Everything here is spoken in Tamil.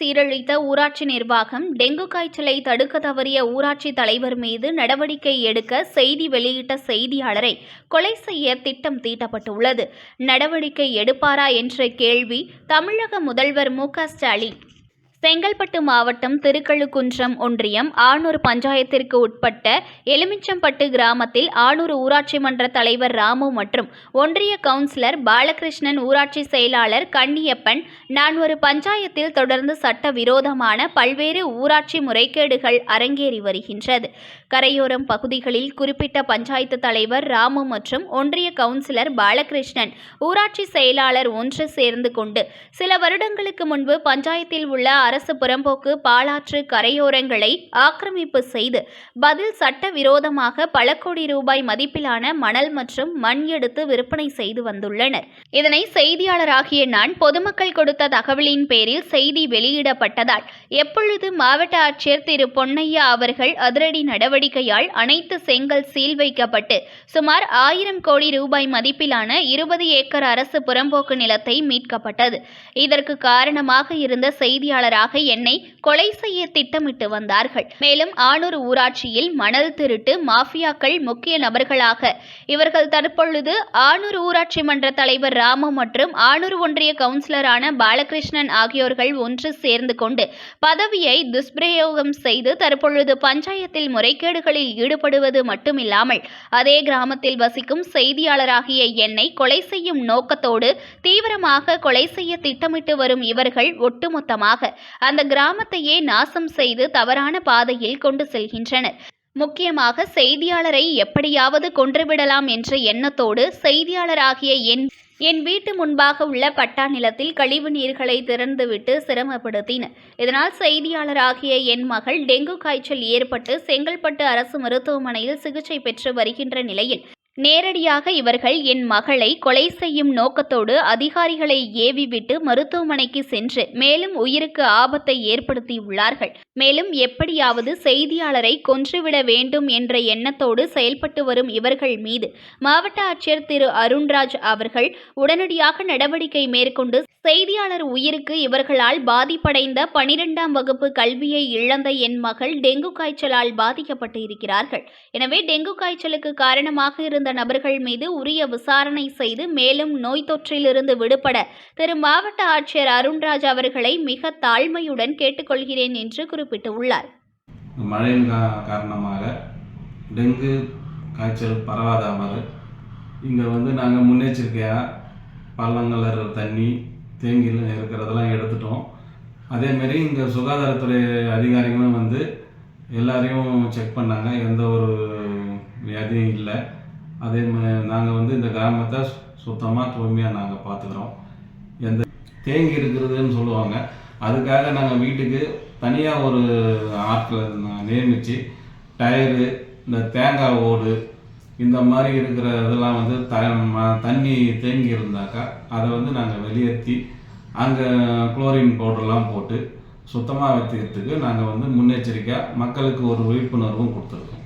சீரழித்த ஊராட்சி நிர்வாகம் டெங்கு காய்ச்சலை தடுக்க தவறிய ஊராட்சி தலைவர் மீது நடவடிக்கை எடுக்க செய்தி வெளியிட்ட செய்தியாளரை கொலை செய்ய திட்டம் தீட்டப்பட்டுள்ளது. நடவடிக்கை எடுப்பாரா என்ற கேள்வி தமிழக முதல்வர் மு க ஸ்டாலின் செங்கல்பட்டு மாவட்டம் திருக்கழுக்குன்றம் ஒன்றியம் ஆனூர் பஞ்சாயத்திற்கு உட்பட்ட எலுமிச்சம்பட்டு கிராமத்தில் ஆனூர் ஊராட்சி மன்ற தலைவர் ராமு மற்றும் ஒன்றிய கவுன்சிலர் பாலகிருஷ்ணன் ஊராட்சி செயலாளர் கன்னியப்பன் நான் ஒரு பஞ்சாயத்தில் தொடர்ந்து சட்ட விரோதமான பல்வேறு ஊராட்சி முறைகேடுகள் அரங்கேறி வருகின்றது. கரையோரம் பகுதிகளில் குறிப்பிட்ட பஞ்சாயத்து தலைவர் ராமு மற்றும் ஒன்றிய கவுன்சிலர் பாலகிருஷ்ணன் ஊராட்சி செயலாளர் ஒன்று சேர்ந்து கொண்டு சில வருடங்களுக்கு முன்பு பஞ்சாயத்தில் உள்ள அரசு புறம்போக்கு பாலாற்று கரையோரங்களை ஆக்கிரமிப்பு செய்து பதில் சட்ட விரோதமாக பல கோடி ரூபாய் மதிப்பிலான மணல் மற்றும் மண் எடுத்து விற்பனை செய்து வந்துள்ளனர். இதனை செய்தியாளராகிய நான் பொதுமக்கள் கொடுத்த தகவலின் பேரில் செய்தி வெளியிடப்பட்டதால் எப்பொழுது மாவட்ட ஆட்சியர் திரு பொன்னையா அவர்கள் அதிரடி நடவடிக்கையால் அனைத்து செங்கல் சீல் வைக்கப்பட்டு சுமார் ஆயிரம் கோடி ரூபாய் மதிப்பிலான இருபது ஏக்கர் அரசு புறம்போக்கு நிலத்தை மீட்கப்பட்டது. இதற்கு காரணமாக இருந்த செய்தியாளராக என்னை கொலை செய்ய திட்டமிட்டு வந்தார்கள். மேலும் ஆனூர் ஊராட்சியில் மணல் திருட்டு மாஃபியாக்கள் முக்கிய நபர்களாக. இவர்கள் தற்பொழுது ஆனூர் ஊராட்சி மன்ற தலைவர் ராமு மற்றும் ஆனூர் ஒன்றிய கவுன்சிலரான பாலகிருஷ்ணன் ஆகியோர்கள் ஒன்று சேர்ந்து கொண்டு பதவியை துஷ்பிரயோகம் செய்து தற்பொழுது பஞ்சாயத்தில் முறைகேடுகளில் ஈடுபடுவது மட்டுமில்லாமல் அதே கிராமத்தில் வசிக்கும் செய்தியாளராகிய என்னை கொலை செய்யும் நோக்கத்தோடு தீவிரமாக கொலை செய்ய திட்டமிட்டு வரும் இவர்கள் ஒட்டுமொத்தமாக அந்த கிராமத்தையே நாசம் செய்து தவறான பாதையில் கொண்டு செல்கின்றனர். முக்கியமாக செய்தியாளரை எப்படியாவது கொன்றுவிடலாம் என்ற எண்ணத்தோடு செய்தியாளராகிய என் என் வீட்டு முன்பாக உள்ள பட்டா நிலத்தில் கழிவு நீர்களை திறந்துவிட்டு சிரமப்படுத்தினர். இதனால் செய்தியாளராகிய என் மகள் டெங்கு காய்ச்சல் ஏற்பட்டு செங்கல்பட்டு அரசு மருத்துவமனையில் சிகிச்சை பெற்று வருகின்ற நிலையில் நேரடியாக இவர்கள் என் மகளை கொலை செய்யும் நோக்கத்தோடு அதிகாரிகளை ஏவிவிட்டு மருத்துவமனைக்கு சென்று மேலும் உயிருக்கு ஆபத்தை ஏற்படுத்தியுள்ளார்கள். மேலும் எப்படியாவது செய்தியாளரை கொன்றுவிட வேண்டும் என்ற எண்ணத்தோடு செயல்பட்டு வரும் இவர்கள் மீது மாவட்ட ஆட்சியர் திரு அருண்ராஜ் அவர்கள் உடனடியாக நடவடிக்கை மேற்கொண்டு செய்தியாளர் உயிருக்கு இவர்களால் பாதிப்படைந்த பனிரெண்டாம் வகுப்பு கல்வியை இழந்த என் மகள் டெங்கு காய்ச்சலால் பாதிக்கப்பட்டு இருக்கிறார்கள். எனவே டெங்கு காய்ச்சலுக்கு காரணமாக இருந்த நபர்கள் மீது உரிய விசாரணை செய்து மேலும் நோய் தொற்றிலிருந்து விடுபட திரு மாவட்ட ஆட்சியர் அருண்ராஜ் அவர்களை மிக தாழ்மையுடன் கேட்டுக்கொள்கிறேன் என்று குறிப்பிட்டுள்ளார். மழையின் காரணமாக டெங்கு காய்ச்சல் பரவாதாமல் இங்கே வந்து நாங்கள் முன்னெச்சரிக்கையாக பள்ளங்கள் தண்ணி தேங்கி இருக்கிறதெல்லாம் எடுத்துட்டோம். அதேமாரி இங்கே சுகாதாரத்துறை அதிகாரிகளும் வந்து எல்லாரையும் செக் பண்ணாங்க. எந்த ஒரு வியாதியும் இல்லை. அதே நாங்கள் வந்து இந்த கிராமத்தை சுத்தமாக தூய்மையாக நாங்கள் பார்த்துக்குறோம் எந்த தேங்கி இருக்கிறதுன்னு சொல்லுவாங்க. அதுக்காக நாங்கள் வீட்டுக்கு தனியாக ஒரு ஆட்களை நான் நியமித்து டயரு இந்த தேங்காய் ஓடு இந்த மாதிரி இருக்கிற இதெல்லாம் வந்து த ம- தண்ணி தேங்கி இருந்தாக்கா அதை வந்து நாங்கள் வெளியேற்றி அங்கே குளோரின் பவுடர்லாம் போட்டு சுத்தமாக வைத்துக்கிறதுக்கு நாங்கள் வந்து முன்னெச்சரிக்கையாக மக்களுக்கு ஒரு விழிப்புணர்வும் கொடுத்துருக்கோம்.